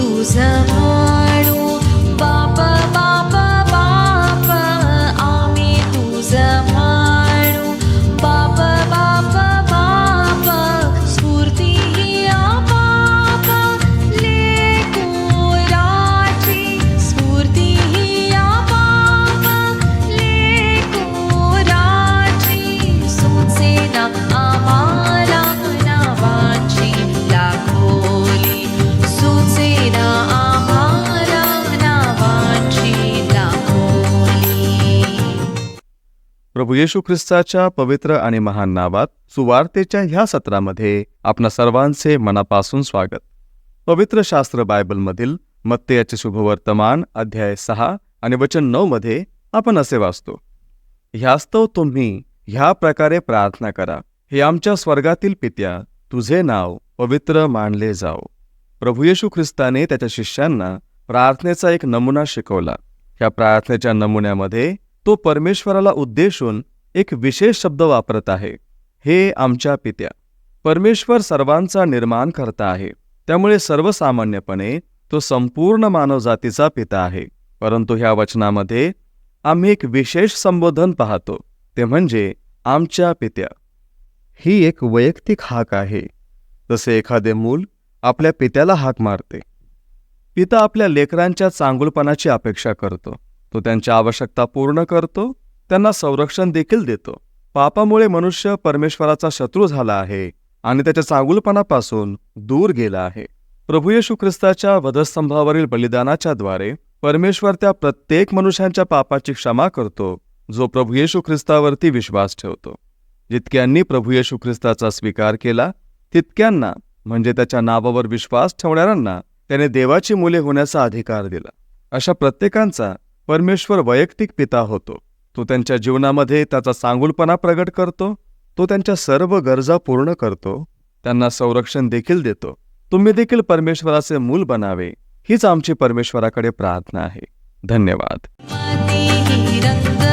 तुझं म्हणू बाप बाप बाप आम्ही तुझं म्हणू. बाप बाप बाप स्फूर्ती ही आपाप स्फूर्ती ही आपाप लेकुराची सुचेना प्रभू येशू ख्रिस्ताच्या पवित्र आणि महान नावात सुवार्तेच्या ह्या सत्रामध्ये आपणा सर्वांचे मनापासून स्वागत. पवित्र शास्त्र बायबलमधील मत्तेयाचे शुभवर्तमान अध्याय सहा आणि वचन नऊ मध्ये आपण असे वाचतो ह्यास्तव तुम्ही ह्या प्रकारे प्रार्थना करा. हे आमच्या स्वर्गातील पित्या तुझे नाव पवित्र मानले जाओ. प्रभू येशू ख्रिस्ताने त्याच्या शिष्यांना प्रार्थनेचा एक नमुना शिकवला. ह्या प्रार्थनेच्या नमुन्यामध्ये तो परमेश्वराला उद्देशून एक विशेष शब्द वापरत आहे. हे आमच्या पित्या. परमेश्वर सर्वांचा निर्माण करता आहे. त्यामुळे सर्वसामान्यपणे तो संपूर्ण मानवजातीचा पिता आहे. परंतु ह्या वचनामध्ये आम्ही एक विशेष संबोधन पाहतो. ते म्हणजे आमच्या पित्या. ही एक वैयक्तिक हाक आहे. जसे एखादे मूल आपल्या पित्याला हाक मारते. पिता आपल्या लेकरांच्या चांगुलपणाची अपेक्षा करतो. तो त्यांच्या आवश्यकता पूर्ण करतो त्यांना संरक्षण देखील देतो. पापामुळे मनुष्य परमेश्वराचा शत्रू झाला आहे आणि त्याच्या चांगुलपणापासून दूर गेला आहे. प्रभू येशू ख्रिस्ताच्या वधस्तंभावरील बलिदानाच्या द्वारे परमेश्वर त्या प्रत्येक मनुष्यांच्या पापाची क्षमा करतो जो प्रभू येशू ख्रिस्तावरती विश्वास ठेवतो. जितक्यांनी प्रभू येशू ख्रिस्ताचा स्वीकार केला तितक्यांना म्हणजे त्याच्या नावावर विश्वास ठेवणाऱ्यांना त्याने देवाची मुले होण्याचा अधिकार दिला. अशा प्रत्येकांचा परमेश्वर वैयक्तिक पिता होतो. तो त्यांच्या जीवनामध्ये त्याचा सांगुलपणा प्रगट करतो तो त्यांच्या सर्व गरजा पूर्ण करतो त्यांना संरक्षण देखील देतो. तुम्ही देखील परमेश्वराचे मूल बनावे हीच आमची परमेश्वराकडे प्रार्थना आहे. धन्यवाद. मती रंग